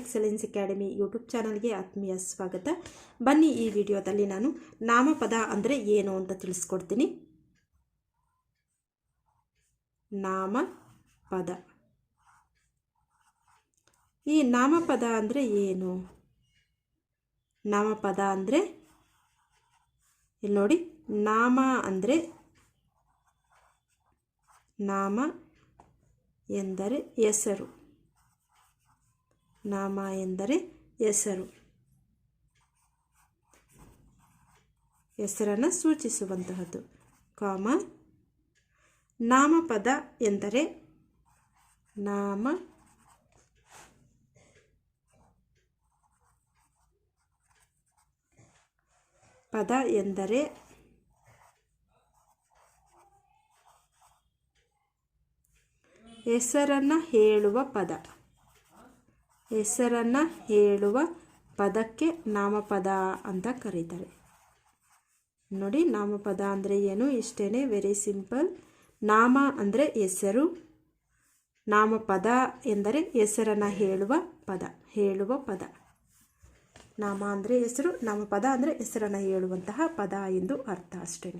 Excellence academy YouTube ಚಾನಲ್ಗೆ ಆತ್ಮೀಯ ಸ್ವಾಗತ. ಬನ್ನಿ ಈ ವಿಡಿಯೋದಲ್ಲಿ ನಾನು ನಾಮಪದ ಅಂದರೆ ಏನು ಅಂತ ತಿಳಿಸ್ಕೊಡ್ತೀನಿ. ನಾಮ ಪದ ಈ ನಾಮಪದ ಅಂದರೆ ಏನು? ನಾಮಪದ ಅಂದರೆ ಇಲ್ಲಿ ನೋಡಿ, ನಾಮ ಅಂದರೆ ನಾಮ ಎಂದರೆ ಹೆಸರು. ನಾಮ ಎಂದರೆ ಹೆಸರು. ಹೆಸರನ್ನು ಸೂಚಿಸುವಂತಹದ್ದು. ಕಾಮ ನಾಮಪದ ಎಂದರೆ ನಾಮ ಪದ ಎಂದರೆ ಹೆಸರನ್ನು ಹೇಳುವ ಪದ. ಹೆಸರನ್ನು ಹೇಳುವ ಪದಕ್ಕೆ ನಾಮಪದ ಅಂತ ಕರೀತಾರೆ. ನೋಡಿ, ನಾಮಪದ ಅಂದರೆ ಏನು? ಇಷ್ಟೇ ವೆರಿ ಸಿಂಪಲ್ ನಾಮ ಅಂದರೆ ಹೆಸರು. ನಾಮಪದ ಎಂದರೆ ಹೆಸರನ್ನು ಹೇಳುವ ಪದ ಹೇಳುವ ಪದ. ನಾಮ ಅಂದರೆ ಹೆಸರು, ನಾಮಪದ ಅಂದರೆ ಹೆಸರನ್ನು ಹೇಳುವಂತಹ ಪದ ಎಂದು ಅರ್ಥ ಅಷ್ಟೇ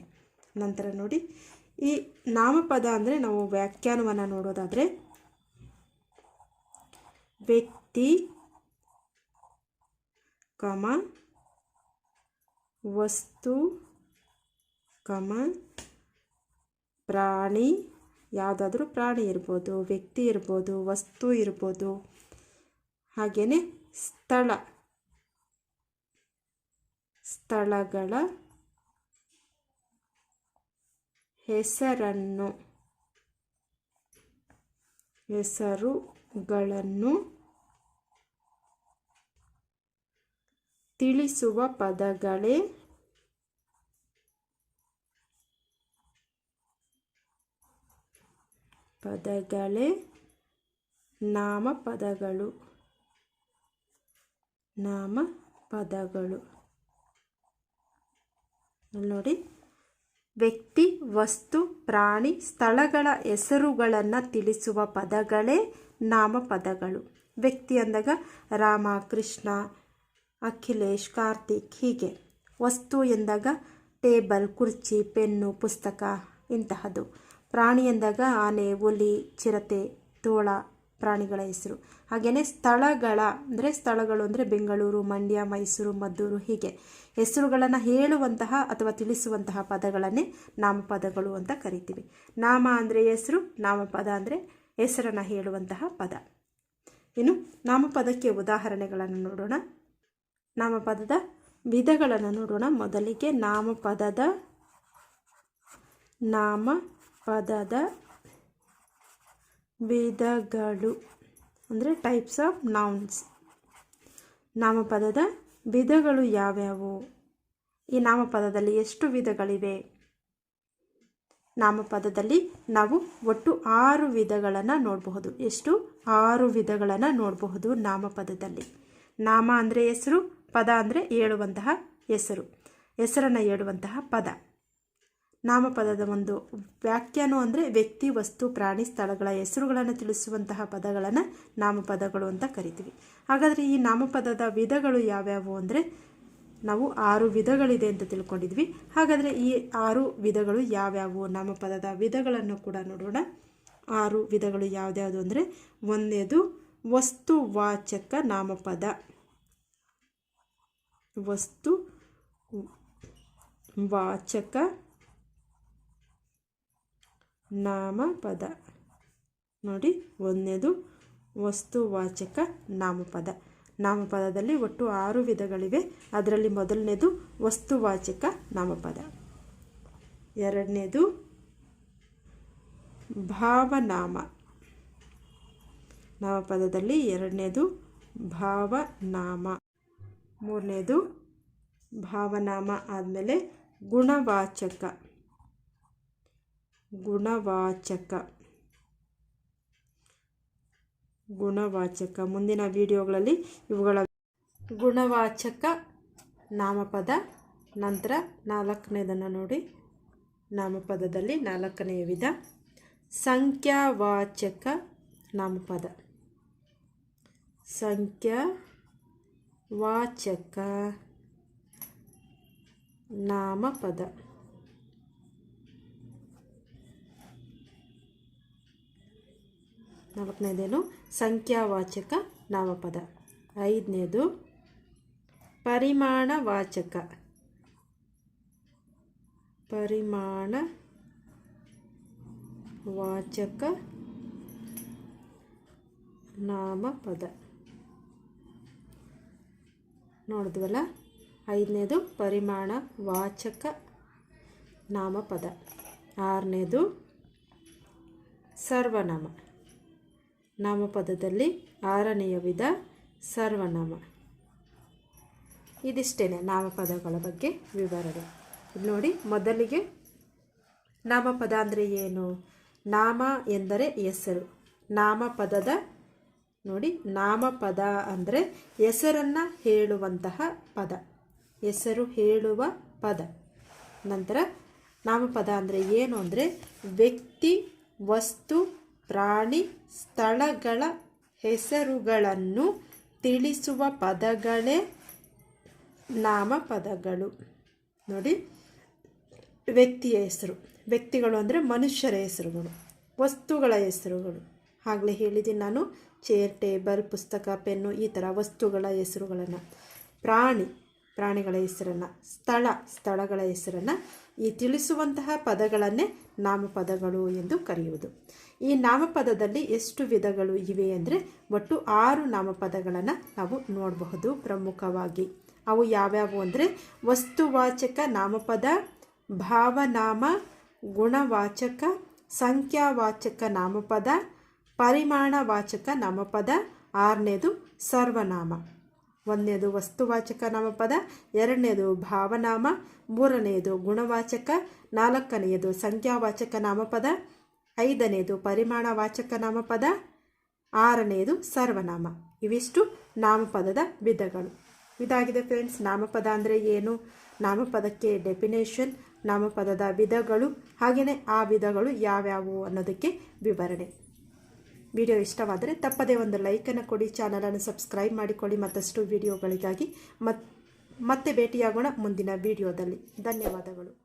ನಂತರ ನೋಡಿ, ಈ ನಾಮಪದ ಅಂದರೆ ನಾವು ವ್ಯಾಖ್ಯಾನವನ್ನು ನೋಡೋದಾದರೆ, ವ್ಯಕ್ತಿ ಕಮ ವಸ್ತು ಕಮ ಪ್ರಾಣಿ ಯಾವುದಾದ್ರೂ ಪ್ರಾಣಿ ಇರ್ಬೋದು, ವ್ಯಕ್ತಿ ಇರ್ಬೋದು, ವಸ್ತು ಇರ್ಬೋದು ಹಾಗೆಯೇ ಸ್ಥಳ, ಸ್ಥಳಗಳ ಹೆಸರನ್ನು, ಹೆಸರುಗಳನ್ನು ತಿಳಿಸುವ ಪದಗಳೇ? ಪದಗಳೇ? ನಾಮಪದಗಳು. ನಾಮಪದಗಳು. ನೋಡಿ. ವ್ಯಕ್ತಿ, ವಸ್ತು, ಪ್ರಾಣಿ, ಸ್ಥಳಗಳ ಹೆಸರುಗಳನ್ನು ತಿಳಿಸುವ ಪದಗಳೇ ನಾಮಪದಗಳು. ವ್ಯಕ್ತಿ ಅಂದಾಗ ರಾಮ, ಕೃಷ್ಣ ಅಖಿಲೇಶ್ ಕಾರ್ತಿಕ್ ಹೀಗೆ. ವಸ್ತು ಎಂದಾಗ ಟೇಬಲ್, ಕುರ್ಚಿ, ಪೆನ್ನು, ಪುಸ್ತಕ ಇಂತಹದ್ದು. ಪ್ರಾಣಿ ಎಂದಾಗ ಆನೆ ಹುಲಿ ಚಿರತೆ, ತೋಳ, ಪ್ರಾಣಿಗಳ ಹೆಸರು. ಹಾಗೆಯೇ ಸ್ಥಳಗಳ, ಅಂದರೆ ಸ್ಥಳಗಳು ಅಂದರೆ ಬೆಂಗಳೂರು, ಮಂಡ್ಯ, ಮೈಸೂರು, ಮದ್ದೂರು ಹೀಗೆ. ಹೆಸರುಗಳನ್ನು ಹೇಳುವಂತಹ ಅಥವಾ ತಿಳಿಸುವಂತಹ ಪದಗಳನ್ನೇ ನಾಮಪದಗಳು ಅಂತ ಕರಿತೀವಿ. ನಾಮ ಅಂದರೆ ಹೆಸರು, ನಾಮಪದ ಅಂದರೆ ಹೆಸರನ್ನು ಹೇಳುವಂತಹ ಪದ. ಇನ್ನು ನಾಮಪದಕ್ಕೆ ಉದಾಹರಣೆಗಳನ್ನು ನೋಡೋಣ. ನಾಮಪದದ ವಿಧಗಳನ್ನು ನೋಡೋಣ. ಮೊದಲಿಗೆ ನಾಮಪದದ ನಾಮಪದದ ವಿಧಗಳು. ಅಂದರೆ ಟೈಪ್ಸ್ ಆಫ್ ನೌನ್ಸ್ ನಾಮಪದದ ವಿಧಗಳು ಯಾವ್ಯಾವು? ಈ ನಾಮಪದದಲ್ಲಿ ಎಷ್ಟು ವಿಧಗಳಿವೆ? ನಾಮಪದದಲ್ಲಿ ನಾವು ಒಟ್ಟು ಆರು ವಿಧಗಳನ್ನು ನೋಡಬಹುದು. ಎಷ್ಟು? ಆರು ವಿಧಗಳನ್ನು ನೋಡಬಹುದು ನಾಮಪದದಲ್ಲಿ. ನಾಮ ಅಂದರೆ ಹೆಸರು ಪದ ಅಂದರೆ ಹೇಳುವಂತಹ ಹೆಸರು, ಹೆಸರನ್ನು ಹೇಳುವಂತಹ ಪದ. ನಾಮಪದದ ಒಂದು ವ್ಯಾಖ್ಯಾನು ಅಂದರೆ ವ್ಯಕ್ತಿ, ವಸ್ತು, ಪ್ರಾಣಿ, ಸ್ಥಳಗಳ ಹೆಸರುಗಳನ್ನು ತಿಳಿಸುವಂತಹ ಪದಗಳನ್ನು ನಾಮಪದಗಳು ಅಂತ ಕರಿತೀವಿ. ಹಾಗಾದರೆ ಈ ನಾಮಪದದ ವಿಧಗಳು ಯಾವ್ಯಾವು ಅಂದರೆ ನಾವು ಆರು ವಿಧಗಳಿದೆ ಅಂತ ತಿಳ್ಕೊಂಡಿದ್ವಿ. ಹಾಗಾದರೆ ಈ ಆರು ವಿಧಗಳು ಯಾವ್ಯಾವು? ನಾಮಪದದ ವಿಧಗಳನ್ನು ಕೂಡ ನೋಡೋಣ. ಆರು ವಿಧಗಳು ಯಾವುದ್ಯಾವುದು ಅಂದರೆ ಒಂದೇದು ವಸ್ತುವಾಚಕ ನಾಮಪದ. ವಸ್ತು, ವಾಚಕ, ನಾಮಪದ. ನೋಡಿ, ಒಂದನೇದು ವಸ್ತುವಾಚಕ ನಾಮಪದ. ನಾಮಪದದಲ್ಲಿ ಒಟ್ಟು ಆರು ವಿಧಗಳಿವೆ. ಅದರಲ್ಲಿ ಮೊದಲನೇದು ವಸ್ತುವಾಚಕ ನಾಮಪದ. ಎರಡನೇದು ಭಾವನಾಮ. ನಾಮಪದದಲ್ಲಿ ಎರಡನೇದು ಭಾವನಾಮ. ಮೂರನೇದು ಭಾವನಾಮ ಆದಮೇಲೆ ಗುಣವಾಚಕ. ಗುಣವಾಚಕ. ಗುಣವಾಚಕ. ಮುಂದಿನ ವಿಡಿಯೋಗಳಲ್ಲಿ ಇವುಗಳ ಗುಣವಾಚಕ ನಾಮಪದ, ನಂತರ ನಾಲ್ಕನೇದನ್ನು ನೋಡಿ. ನಾಮಪದದಲ್ಲಿ ನಾಲ್ಕನೆಯ ವಿಧ. ಸಂಖ್ಯಾವಾಚಕ ನಾಮಪದ. ಸಂಖ್ಯಾ ವಾಚಕ ನಾಮಪದ. ನಾಲ್ಕನೇದೇನು? ಸಂಖ್ಯಾವಾಚಕ ನಾಮಪದ. ಐದನೇದು ಪರಿಮಾಣವಾಚಕ. ಪರಿಮಾಣ ವಾಚಕ ನಾಮಪದ. ನೋಡಿದ್ವಲ್ಲ? ಐದನೇದು ಪರಿಮಾಣ ವಾಚಕ ನಾಮಪದ. ಆರನೇದು ಸರ್ವನಾಮ. ನಾಮಪದದಲ್ಲಿ ಆರನೆಯ ವಿಧ ಸರ್ವನಾಮ. ಇದಿಷ್ಟೇ ನಾಮಪದಗಳ ಬಗ್ಗೆ ವಿವರಣೆ ಇದು ನೋಡಿ ಮೊದಲಿಗೆ ನಾಮಪದ ಅಂದರೆ ಏನು? ನಾಮ ಎಂದರೆ ಹೆಸರು. ನಾಮಪದದ ನೋಡಿ, ನಾಮಪದ ಅಂದರೆ ಹೆಸರನ್ನು ಹೇಳುವಂತಹ ಪದ. ಹೆಸರು ಹೇಳುವ ಪದ. ನಂತರ ನಾಮಪದ ಅಂದರೆ ಏನು ಅಂದರೆ ವ್ಯಕ್ತಿ, ವಸ್ತು, ಪ್ರಾಣಿ, ಸ್ಥಳಗಳ ಹೆಸರುಗಳನ್ನು ತಿಳಿಸುವ ಪದಗಳೇ ನಾಮಪದಗಳು. ನೋಡಿ, ವ್ಯಕ್ತಿಯ ಹೆಸರು. ವ್ಯಕ್ತಿಗಳು ಅಂದರೆ ಮನುಷ್ಯರ ಹೆಸರುಗಳು, ವಸ್ತುಗಳ ಹೆಸರುಗಳು. ಆಗಲೇ ಹೇಳಿದ್ದೀನಿ ನಾನು. ಚೇರ್, ಟೇಬಲ್, ಪುಸ್ತಕ, ಪೆನ್ನು, ಈ ಥರ ವಸ್ತುಗಳ ಹೆಸರುಗಳನ್ನು. ಪ್ರಾಣಿ, ಪ್ರಾಣಿಗಳ ಹೆಸರನ್ನು. ಸ್ಥಳ, ಸ್ಥಳಗಳ ಹೆಸರನ್ನು. ಈ ತಿಳಿಸುವಂತಹ ಪದಗಳನ್ನೇ ನಾಮಪದಗಳು ಎಂದು ಕರೆಯುವುದು. ಈ ನಾಮಪದದಲ್ಲಿ ಎಷ್ಟು ವಿಧಗಳು ಇವೆ ಅಂದರೆ ಒಟ್ಟು ಆರು ನಾಮಪದಗಳನ್ನು ನಾವು ನೋಡಬಹುದು ಪ್ರಮುಖವಾಗಿ. ಅವು ಯಾವ್ಯಾವು ಅಂದರೆ ವಸ್ತುವಾಚಕ ನಾಮಪದ, ಭಾವನಾಮ, ಗುಣವಾಚಕ, ಸಂಖ್ಯಾವಾಚಕ ನಾಮಪದ ಪರಿಮಾಣವಾಚಕ ನಾಮಪದ. ಆರನೇದು ಸರ್ವನಾಮ. ಒಂದನೇದು ವಸ್ತುವಾಚಕ ನಾಮಪದ. ಎರಡನೇದು ಭಾವನಾಮ. ಮೂರನೆಯದು ಗುಣವಾಚಕ. ನಾಲ್ಕನೆಯದು ಸಂಖ್ಯಾವಾಚಕ ನಾಮಪದ. ಐದನೇದು ಪರಿಮಾಣವಾಚಕ ನಾಮಪದ. ಆರನೆಯದು ಸರ್ವನಾಮ. ಇವಿಷ್ಟು ನಾಮಪದದ ವಿಧಗಳು. ಇದಾಗಿದೆ ಫ್ರೆಂಡ್ಸ್, ನಾಮಪದ ಅಂದರೆ ಏನು? ನಾಮಪದಕ್ಕೆ ಡೆಫಿನೇಷನ್, ನಾಮಪದದ ವಿಧಗಳು ಹಾಗೆಯೇ ಆ ವಿಧಗಳು ಯಾವ್ಯಾವು ಅನ್ನೋದಕ್ಕೆ ವಿವರಣೆ. ವಿಡಿಯೋ ಇಷ್ಟವಾದರೆ ತಪ್ಪದೇ ಒಂದು ಲೈಕನ್ನು ಕೊಡಿ ಚಾನಲನ್ನು ಸಬ್ಸ್ಕ್ರೈಬ್ ಮಾಡಿಕೊಳ್ಳಿ ಮತ್ತಷ್ಟು ವಿಡಿಯೋಗಳಿಗಾಗಿ. ಮತ್ ಮತ್ತೆ ಭೇಟಿಯಾಗೋಣ ಮುಂದಿನ ವಿಡಿಯೋದಲ್ಲಿ. ಧನ್ಯವಾದಗಳು.